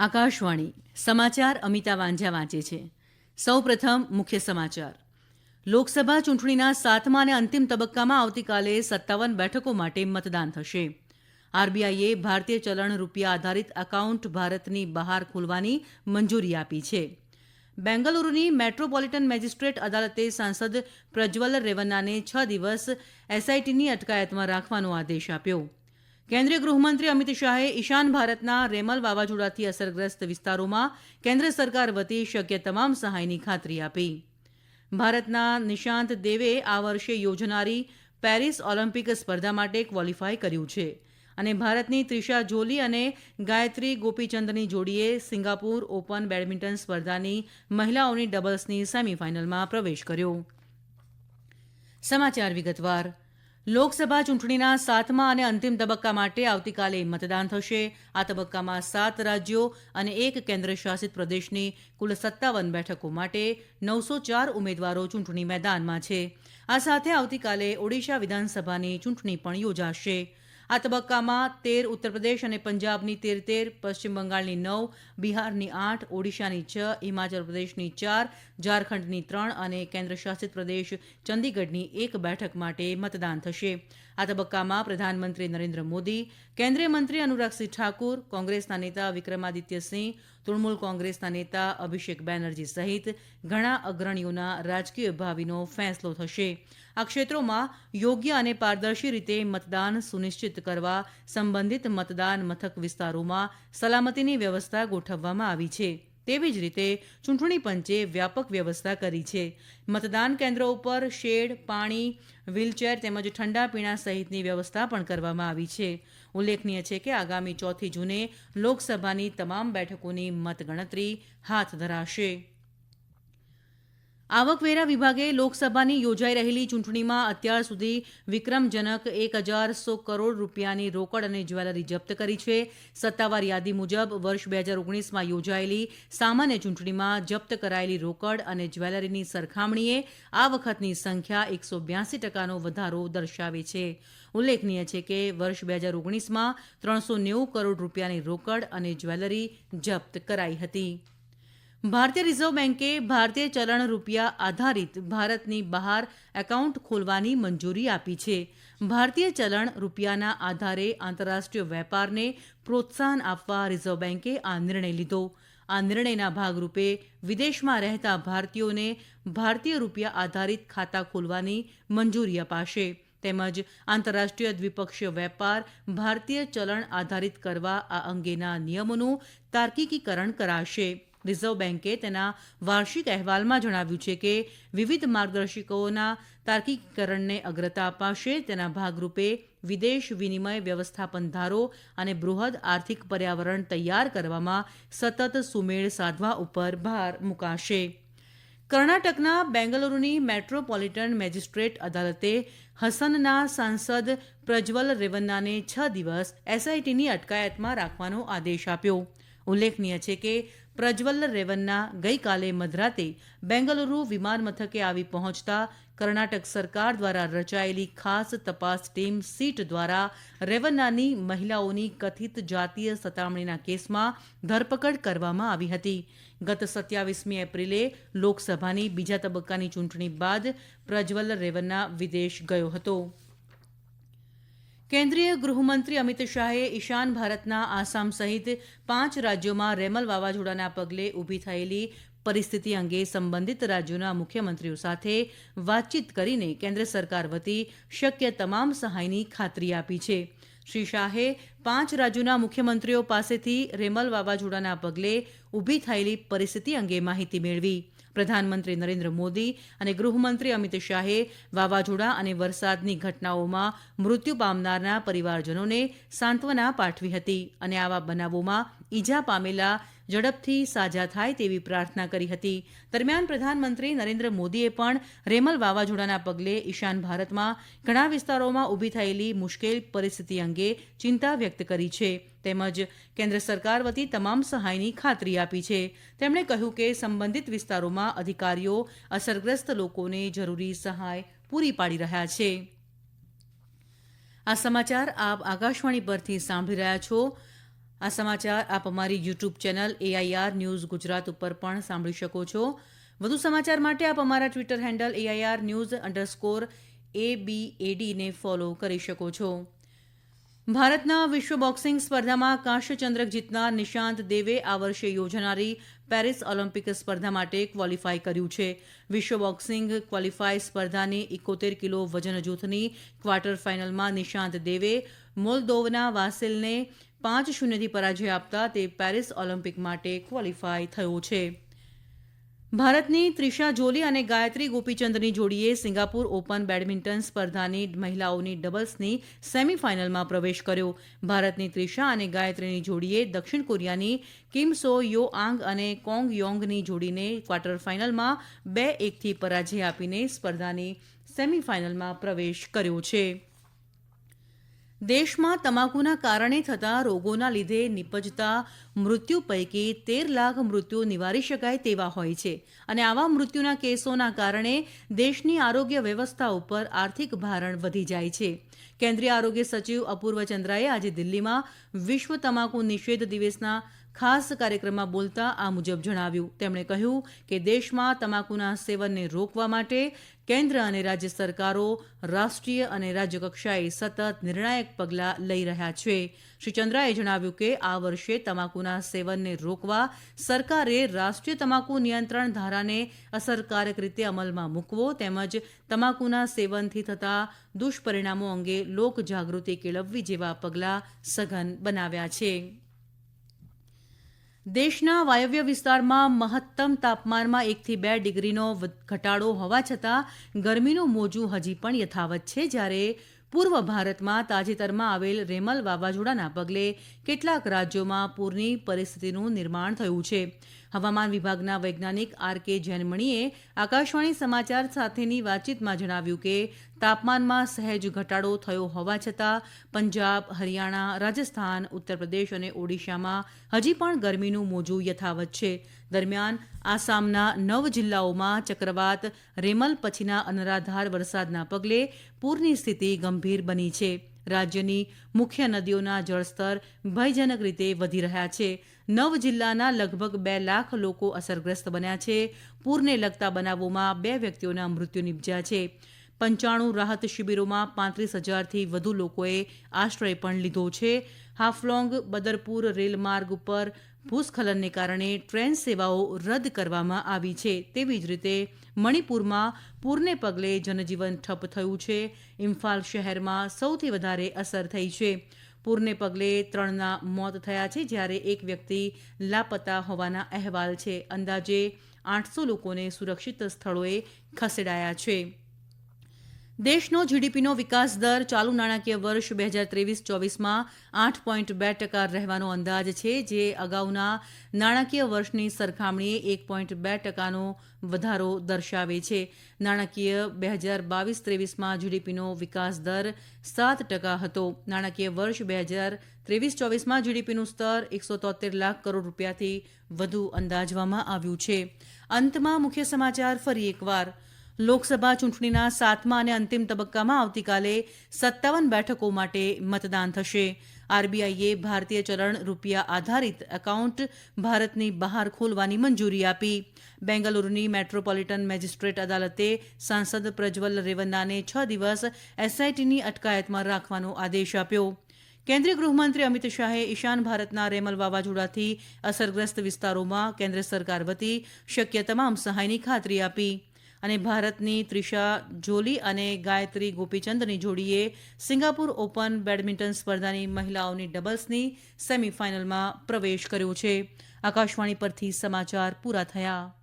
આકાશવાણી, સમાચાર અમિતા વાંઝા વાંચે છે. સૌપ્રથમ મુખ્ય સમાચાર. લોકસભા ચૂંટણીના સાતમા અને અંતિમ તબક્કામાં આવતીકાલે સત્તાવન બેઠકો માટે મતદાન થશે. આરબીઆઈએ ભારતીય ચલણ રૂપિયા આધારિત એકાઉન્ટ ભારતની બહાર ખોલવાની મંજૂરી આપી છે. બેંગલુરુની મેટ્રોપોલિટન મેજિસ્ટ્રેટ અદાલતે સાંસદ પ્રજ્વલ રેવન્નાને છ દિવસ એસઆઈટીની અટકાયતમાં રાખવાનો આદેશ આપ્યો. કેન્દ્રીય ગૃહમંત્રી અમિત શાહે ઈશાન ભારતના રેમલ વાવાઝોડાથી અસરગ્રસ્ત વિસ્તારોમાં કેન્દ્ર સરકાર વતી શક્ય તમામ સહાયની ખાતરી આપી. ભારતના નિશાંત દેવે આ વર્ષે યોજનારી પેરિસ ઓલિમ્પિક સ્પર્ધા માટે ક્વોલિફાય કર્યું છે અને ભારતની ત્રિષા જોલી અને ગાયત્રી ગોપીચંદની જોડીએ સિંગાપુર ઓપન બેડમિન્ટન સ્પર્ધાની મહિલાઓની ડબલ્સની સેમીફાઇનલમાં પ્રવેશ કર્યો. સમાચાર વિગતવાર. લોકસભા ચૂંટણીના સાતમા અને અંતિમ તબક્કા માટે આવતીકાલે મતદાન થશે. આ તબક્કામાં સાત રાજ્યો અને એક કેન્દ્ર શાસિત પ્રદેશની કુલ સત્તાવન બેઠકો માટે નવસો ચાર ઉમેદવારો ચૂંટણી મેદાનમાં છે. આ સાથે આવતીકાલે ઓડિશા વિધાનસભાની ચૂંટણી પણ યોજાશે. આ તબક્કામાં તેર ઉત્તરપ્રદેશ અને પંજાબની તેર તેર, પશ્ચિમ બંગાળની નવ, બિહારની આઠ, ઓડિશાની છ, હિમાચલ પ્રદેશની ચાર, ઝારખંડની ત્રણ અને કેન્દ્રશાસિત પ્રદેશ ચંદીગઢની એક બેઠક માટે મતદાન થશે. આ તબક્કામાં પ્રધાનમંત્રી નરેન્દ્ર મોદી, કેન્દ્રીય મંત્રી અનુરાગસિંહ ઠાકુર, કોંગ્રેસના નેતા વિક્રમાદિત્યસિંહ તૃણમૂલ કોંગ્રેસના નેતા અભિષેક બેનર્જી સહિત ઘણા અગ્રણીઓના રાજકીય ભાવિનો ફેંસલો થશે. આ ક્ષેત્રોમાં યોગ્ય અને પારદર્શી રીતે મતદાન સુનિશ્ચિત કરવા સંબંધિત મતદાન મથક વિસ્તારોમાં સલામતીની વ્યવસ્થા ગોઠવવામાં આવી છે. તેવી જ રીતે ચૂંટણી પંચે વ્યાપક વ્યવસ્થા કરી છે. મતદાન કેન્દ્રો ઉપર શેડ, પાણી, વ્હીલચેર તેમજ ઠંડા પીણા સહિતની વ્યવસ્થા પણ કરવામાં આવી છે. ઉલ્લેખનીય છે કે આગામી ચોથી જૂને લોકસભાની તમામ બેઠકોની મતગણતરી હાથ ધરાશે. આવકવેરા વિભાગે લોકસભાની યોજાઈ રહેલી ચૂંટણીમાં અત્યાર સુધી વિક્રમજનક એક હજાર સો કરોડ રૂપિયાની રોકડ અને જ્વેલરી જપ્ત કરી છે. સત્તાવાર યાદી મુજબ વર્ષ બે હજાર ઓગણીસમાં યોજાયેલી સામાન્ય ચૂંટણીમાં જપ્ત કરાયેલી રોકડ અને જ્વેલરીની સરખામણીએ આ વખતની સંખ્યા એકસો બ્યાસી ટકાનો વધારો દર્શાવે છે. ઉલ્લેખનીય છે કે વર્ષ બે હજાર ઓગણીસમાં ત્રણસો નેવું કરોડ રૂપિયાની રોકડ અને જ્વેલરી જપ્ત કરાઈ હતી. ભારતીય રિઝર્વ બેન્કે ભારતીય ચલણ રૂપિયા આધારિત ભારતની બહાર એકાઉન્ટ ખોલવાની મંજૂરી આપી છે. ભારતીય ચલણ રૂપિયાના આધારે આંતરરાષ્ટ્રીય વેપારને પ્રોત્સાહન આપવા રિઝર્વ બેન્કે આ નિર્ણય લીધો. આ નિર્ણયના ભાગરૂપે વિદેશમાં રહેતા ભારતીયોને ભારતીય રૂપિયા આધારિત ખાતા ખોલવાની મંજૂરી અપાશે. તેમજ આંતરરાષ્ટ્રીય દ્વિપક્ષીય વેપાર ભારતીય ચલણ આધારિત કરવા આ અંગેના નિયમોનું તાર્કિકીકરણ કરાશે. રિઝર્વ બેન્કે તેના વાર્ષિક અહેવાલમાં જણાવ્યું છે કે વિવિધ માર્ગદર્શિકાઓના તાર્કિકરણને અગ્રતા અપાશે. તેના ભાગરૂપે વિદેશ વિનિમય વ્યવસ્થાપન ધારો અને બૃહદ આર્થિક પર્યાવરણ તૈયાર કરવામાં સતત સુમેળ સાધવા ઉપર ભાર મૂકાશે. કર્ણાટકના બેંગલુરુની મેટ્રોપોલિટન મેજિસ્ટ્રેટ અદાલતે હસનના સાંસદ પ્રજ્વલ રેવન્નાને છ દિવસ એસઆઈટીની અટકાયતમાં રાખવાનો આદેશ આપ્યો. ઉલ્લેખનીય છે કે પ્રજ્વલ રેવન્ના ગઈકાલે મધરાતે બેંગલુરુ વિમાન મથકે આવી પહોંચતા કર્ણાટક સરકાર દ્વારા રચાયેલી ખાસ તપાસ ટીમ સીટ દ્વારા રેવન્નાની મહિલાઓની કથિત જાતીય સતામણીના કેસમાં ધરપકડ કરવામાં આવી હતી. ગત સત્યાવીસમી એપ્રિલે લોકસભાની બીજા તબક્કાની ચૂંટણી બાદ પ્રજ્વલ રેવન્ના વિદેશ ગયો હતો. કેન્દ્રીય ગૃહમંત્રી અમિત શાહે ઈશાન ભારતના આસામ સહિત પાંચ રાજ્યોમાં રેમલ વાવાઝોડાના પગલે ઊભી થયેલી પરિસ્થિતિ અંગે સંબંધિત રાજ્યોના મુખ્યમંત્રીઓ સાથે વાતચીત કરીને કેન્દ્ર સરકાર વતી શક્ય તમામ સહાયની ખાતરી આપી છે. શ્રી શાહે પાંચ રાજ્યોના મુખ્યમંત્રીઓ પાસેથી રેમલ વાવાઝોડાના પગલે ઊભી થયેલી પરિસ્થિતિ અંગે માહિતી મેળવી. પ્રધાનમંત્રી નરેન્દ્ર મોદી અને ગૃહમંત્રી અમિત શાહે વાવાઝોડા અને વરસાદની ઘટનાઓમાં મૃત્યુ પામનારના પરિવારજનોને સાંત્વના પાઠવી હતી અને આવા બનાવોમાં ઈજા પામેલા ઝડપથી સાજા થાય તેવી પ્રાર્થના કરી હતી. દરમિયાન પ્રધાનમંત્રી નરેન્દ્ર મોદીએ પણ રેમલ વાવાઝોડાના પગલે ઈશાન ભારતમાં ઘણા વિસ્તારોમાં ઊભી થયેલી મુશ્કેલ પરિસ્થિતિ અંગે ચિંતા વ્યક્ત કરી છે. તેમજ કેન્દ્ર સરકાર વતી તમામ સહાયની ખાતરી આપી છે. તેમણે કહ્યું કે સંબંધિત વિસ્તારોમાં અધિકારીઓ, અસરગ્રસ્ત લોકોને જરૂરી સહાય પૂરી પાડી રહ્યા છે. આ સમાચાર આપ આકાશવાણી પરથી સાંભળી રહ્યા છો. આ સમાચાર આપ અમારી YouTube channel AIR news Gujarat ઉપર પણ સાંભળી શકો છો. વધુ સમાચાર માટે આપ અમારા Twitter handle AIR news underscore એબીએડીને એડીને ફોલો કરી શકો છો. ભારતના વિશ્વ બોક્સિંગ સ્પર્ધામાં કાંસ્ય ચંદ્રક જીતનાર નિશાંત દેવે આ વર્ષે યોજાનારી પેરિસ ઓલિમ્પિક સ્પર્ધા માટે ક્વોલિફાય કર્યું છે. વિશ્વ બોક્સિંગ ક્વોલિફાય સ્પર્ધાની ઇકોતેર કિલો વજન જૂથની ક્વાર્ટર ફાઇનલમાં નિશાંત દેવે મોલ્દોવના વાસેલને પાંચ શૂન્યથી પરાજય આપતા તે પેરિસ ઓલિમ્પિક માટે ક્વોલિફાય થયો છે. ભારતની ત્રિષા જોલી અને ગાયત્રી ગોપીચંદની જોડીએ સિંગાપુર ઓપન બેડમિન્ટન સ્પર્ધાની મહિલાઓની ડબલ્સની સેમીફાઇનલમાં પ્રવેશ કર્યો. ભારતની ત્રિષા અને ગાયત્રીની જોડીએ દક્ષિણ કોરિયાની કિમ સો યો આંગ અને કોંગ યોંગની જોડીને ક્વાર્ટર ફાઇનલમાં બે એકથી પરાજય આપીને સ્પર્ધાની સેમીફાઇનલમાં પ્રવેશ કર્યો છે. દેશમાં તમાકુના કારણે થતા રોગોના લીધે નિપજતા મૃત્યુ પૈકી તેર લાખ મૃત્યુ નિવારી શકાય તેવા હોય છે. અને આવા મૃત્યુના કેસોના કારણે દેશની આરોગ્ય વ્યવસ્થા ઉપર આર્થિક ભારણ વધી જાય છે. કેન્દ્રીય આરોગ્ય સચિવ અપૂર્વ ચંદ્રાએ આજે દિલ્હીમાં વિશ્વ તમાકુ નિષેધ દિવસના ખાસ કાર્યક્રમમાં બોલતા આ મુજબ જણાવ્યું. તેમણે કહ્યું કે દેશમાં તમાકુના સેવનને રોકવા માટે કેન્દ્ર અને રાજ્ય સરકારો રાષ્ટ્રીય અને રાજ્ય કક્ષાએ સતત નિર્ણાયક પગલાં લઈ રહ્યા છે. શ્રી ચંદ્રાએ જણાવ્યું કે આ વર્ષે તમાકુના સેવનને રોકવા સરકારે રાષ્ટ્રીય તમાકુ નિયંત્રણ ધારાને અસરકારક રીતે અમલમાં મૂકવો તેમજ તમાકુના સેવનથી થતા દુષ્પરિણામો અંગે લોકજાગૃતિ કેળવવી જેવા પગલાં સઘન બનાવ્યા છે. દેશના વાયવ્ય વિસ્તારમાં મહત્તમ તાપમાનમાં એકથી બે ડિગ્રીનો ઘટાડો હોવા છતાં ગરમીનું મોજું હજી પણ યથાવત છે જ્યારે પૂર્વ ભારતમાં તાજેતરમાં આવેલ રેમલ વાવાઝોડાના પગલે કેટલાક રાજ્યોમાં પૂરની પરિસ્થિતિનું નિર્માણ થયું છે. હવામાન વિભાગના વૈજ્ઞાનિક આર કે જૈનમણીએ આકાશવાણી સમાચાર સાથેની વાતચીતમાં જણાવ્યું કે, તાપમાનમાં સહેજ ઘટાડો થયો હોવા છતાં, પંજાબ, હરિયાણા, રાજસ્થાન ઉત્તરપ્રદેશ અને ઓડિશામાં હજી પણ ગરમીનું મોજું યથાવત છે. દરમિયાન આસામના નવ જિલ્લાઓમાં ચક્રવાત, રેમલ પછીના અનરાધાર વરસાદના પગલે પૂરની સ્થિતિ ગંભીર બની છે. રાજ્યની મુખ્ય નદીઓના જળસ્તર ભયજનક રીતે વધી રહ્યા છે. નવ જિલ્લાના લગભગ બે લાખ લોકો અસરગ્રસ્ત બન્યા છે. પૂરને લગતા બનાવોમાં બે વ્યક્તિઓના મૃત્યુ નિપજ્યા છે. પંચાણું રાહત શિબિરોમાં પાંત્રીસ હજારથી વધુ લોકોએ આશ્રય પણ લીધો છે. હાફલોંગ, બદરપુર રેલમાર્ગ ઉપર ભૂસ્ખલનને કારણે ટ્રેન સેવાઓ રદ કરવામાં આવી છે. તેવી જ રીતે મણિપુરમાં પૂરને પગલે જનજીવન ઠપ થયું છે. ઇમ્ફાલ શહેરમાં સૌથી વધારે અસર થઈ છે. પૂરને પગલે ત્રણના મોત થયા છે જ્યારે એક વ્યક્તિ લાપતા હોવાના અહેવાલ છે. અંદાજે આઠસો લોકોને સુરક્ષિત સ્થળોએ ખસેડાયા છે. દેશનો જીડીપીનો વિકાસ દર ચાલુ નાણાકીય વર્ષ બે હજાર ત્રેવીસ ચોવીસમાં આઠ પોઈન્ટ બે ટકા રહેવાનો અંદાજ છે, જે અગાઉના નાણાકીય વર્ષની સરખામણીએ એક પોઈન્ટ બે ટકાનો વધારો દર્શાવે છે. નાણાકીય બે હજાર બાવીસ ત્રેવીસમાં જીડીપીનો વિકાસ દર સાત ટકા હતો. નાણાકીય વર્ષ બે હજાર ત્રેવીસ ચોવીસમાં જીડીપીનું સ્તર એકસો તોતેર લાખ કરોડ રૂપિયાથી વધુ અંદાજવામાં આવ્યું છે. અંતમાં મુખ્ય સમાચાર ફરી એકવાર. લોકસભા ચૂંટણીના સાતમા અને અંતિમ તબક્કામાં આવતીકાલે સત્તાવન બેઠકો માટે મતદાન થશે. આરબીઆઈએ ભારતીય ચલણ રૂપિયા આધારિત એકાઉન્ટ ભારતની બહાર ખોલવાની મંજૂરી આપી. બેંગલુરુની મેટ્રોપોલિટન મેજિસ્ટ્રેટ અદાલતે સાંસદ પ્રજ્વલ રેવન્નાને છ દિવસ એસઆઈટીની અટકાયતમાં રાખવાનો આદેશ આપ્યો. કેન્દ્રીય ગૃહમંત્રી અમિત શાહે ઈશાન ભારતના રેમલ વાવાઝોડાથી અસરગ્રસ્ત વિસ્તારોમાં કેન્દ્ર સરકાર વતી શક્ય તમામ સહાયની ખાતરી આપી. અને ભારતની ત્રિશા જોલી અને ગાયત્રી ગોપીચંદની જોડીએ સિંગાપુર ઓપન બેડમિન્ટન સ્પર્ધાની મહિલાઓની ડબલ્સની સેમીફાઇનલમાં પ્રવેશ કર્યો છે. આકાશવાણી પરથી સમાચાર પૂરા થયા.